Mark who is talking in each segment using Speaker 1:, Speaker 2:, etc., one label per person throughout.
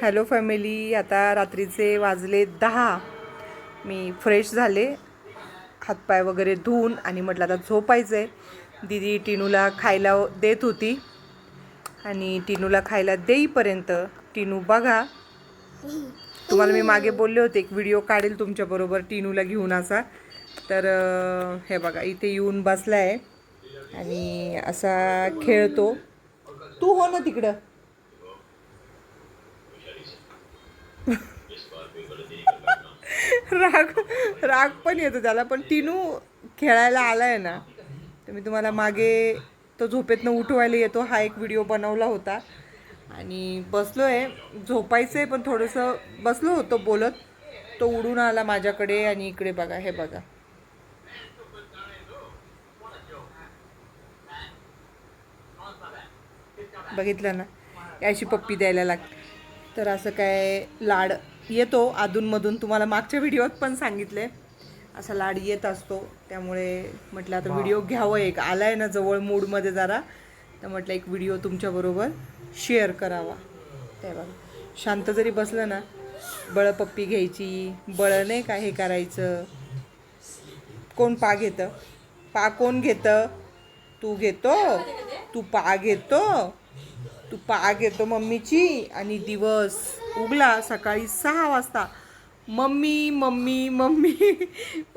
Speaker 1: Hello family आता रात्रीचे वाजले दहा. मी फ्रेश झाले हातपाय वगैरे धुवून आणि म्हटलं आता झोपायचं आहे दिदी टिनूला खायला देत होती आणि टिनूला खायला देईपर्यंत टिनू बघा. तुम्हाला मी मागे बोलले होते एक व्हिडिओ काढेल तुमच्याबरोबर टिनूला घेऊन असा. तर हे बघा इथे येऊन बसला आहे आणि असा खेळतो. तू हो ना तिकडं. राग राग पण येतो त्याला पण टिनू खेळायला आलाय ना तर मी तुम्हाला मागे तो झोपेतनं उठवायला येतो. हा एक व्हिडिओ बनवला होता. आणि बसलो आहे झोपायचं आहे पण थोडंसं बसलो होतो बोलत. तो उडून आला माझ्याकडे आणि इकडे बघा हे बघा. बघितलं ना? याची पप्पी द्यायला लागते. तर असं काय लाड येतो अधूनमधून. तुम्हाला मागच्या व्हिडिओत पण सांगितले. असा लाड येत असतो. त्यामुळे म्हटलं आता व्हिडिओ घ्यावं एक. आलाय ना जवळ मूडमध्ये जरा. तर म्हटलं एक व्हिडिओ तुमच्याबरोबर शेअर करावा. बघा. शांत जरी बसलं ना बळ पप्पी घ्यायची बळ नाही का हे करायचं. कोण पा घेतं? पा कोण घेतं? तू घेतो? तू पा घेतो? तू पाग घेतो मम्मीची आणि दिवस उगला सकाळी सहा वाजता. मम्मी मम्मी मम्मी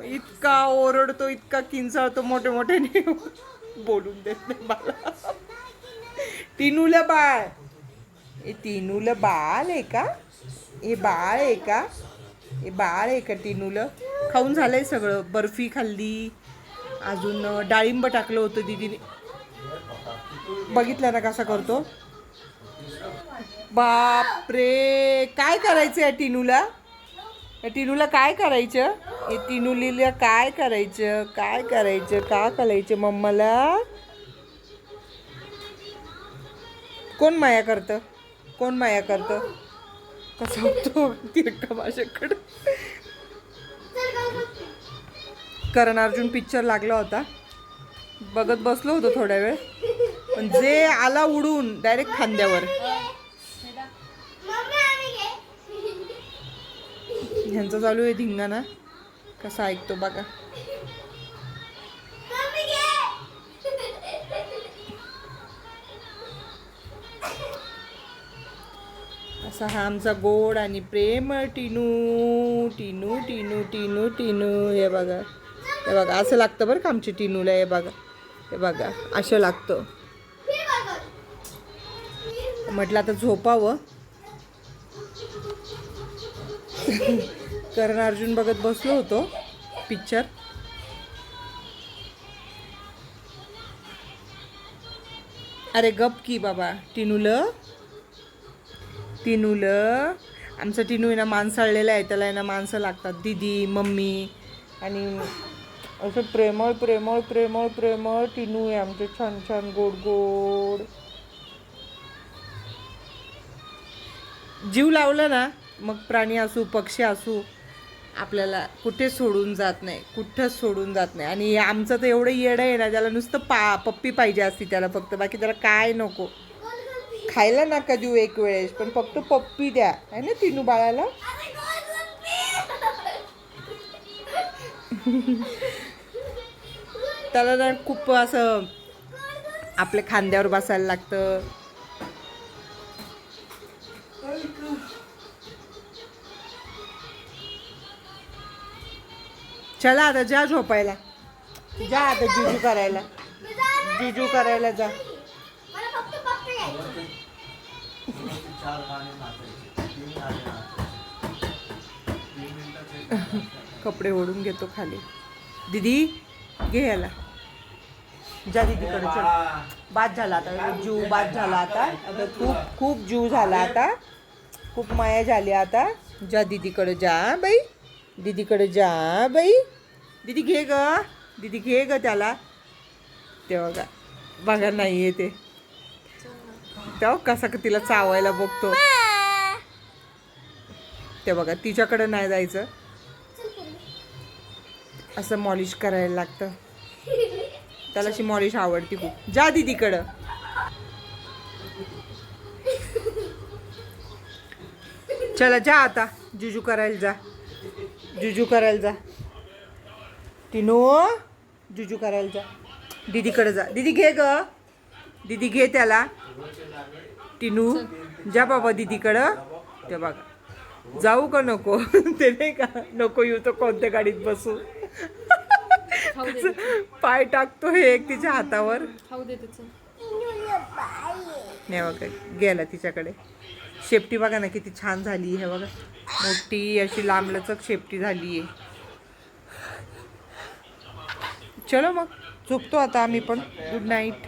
Speaker 1: इतका ओरडतो इतका किंचाळतो मोठे मोठ्याने. बोलून देत नाही मला. तिनूला बाळ. ए तिनूला बाळ आहे का? हे बाळ आहे का? हे बाळ आहे का टिनूला? खाऊन झालंय सगळं. बर्फी खाल्ली. अजून डाळिंब टाकलं होतं दीदीने. बघितलं ना कसा करतो? बापरे काय करायचं या टिनूला? या टिनूला काय करायचं? हे टिनूलीला काय करायचं? काय करायचं? का करायचं मम्माला? कोण माया करतं? कोण माया करतं? कसं होतो? तिरका माझ्याकडं. करण अर्जुन पिक्चर लागला होता. बघत बसलो होतो थोड्या वेळ. पण जे आला उडून डायरेक्ट खांद्यावर. ह्यांचं चालू आहे धिंगाणा. कसा ऐकतो बघा. असा हा आमचा गोड आणि प्रेम टिनू टिनू टिनू टिनू टिनू. हे बघा. हे बघा असं लागतं बरं का आमच्या टिनूला हे बघा. हे बघा असं लागतं. म्हटलं आता झोपावं. करण अर्जुन बघत बसलो होतो पिक्चर अरे गप की बाबा टिनूल. टिनूल. आमचं टिनू आहे ना माणसाळलेलं आहे त्याला आहे ना माणसं लागतात. दीदी मम्मी आणि असं प्रेमळ प्रेमळ प्रेमळ प्रेमळ टिनू आहे आमचे. छान छान गोड गोड. जीव लावला ना मग प्राणी असू पक्षी असू आपल्याला कुठे सोडून जात नाही कुठंच सोडून जात नाही. आणि आमचं तर एवढं येडं आहे ना ज्याला नुसतं पा पप्पी पाहिजे असती त्याला फक्त बाकी त्याला काय नको. खायला नका देऊ हो एक वेळेस पण फक्त पप्पी द्या. आहे ना तिनू बाळाला? त्याला ना खूप असं आपल्या खांद्यावर बसायला लागतं. चला आता जा झोपायला. जा आता जुजू करायला. जुजू करायला जा. कपडे ओढून घेतो खाली. दीदी घे याला. जा दीदीकडे चल. बाद झाला आता. जीव बाद झाला आता. आता खूप खूप जीव झाला आता. खूप माया झाली आता. जा दीदीकडे जा बाई. दीदीकडे जा बाई. दीदी घे ग. दीदी घे ग त्याला. ते बघा बघा नाही येते तेव्हा कसा का तिला चावायला बघतो. ते बघा तिच्याकडे नाही जायचं. असं मॉलिश करायला लागतं. त्याला अशी मॉलिश आवडती खूप. जा दीदीकडं. चला जा आता. जुजू करायला जा. जुजू करायला जा. टिनू जुजू करायला जा. दीदीकडे जा. दीदी घे ग. दीदी घे त्याला. टिनू जा बाबा दीदीकडं. ते बघा. जाऊ का नको. ते नाही का नको येऊ तर कोणत्या गाडीत बसू. पाय टाकतो हे एक तिच्या हातावर. नाही बघा गेला तिच्याकडे. शेपटी बघा ना किती छान झाली आहे बघा. मोठी अशी लांबलचक शेपटी झाली आहे. चलो मग झोपतो आता आम्ही पण. Good night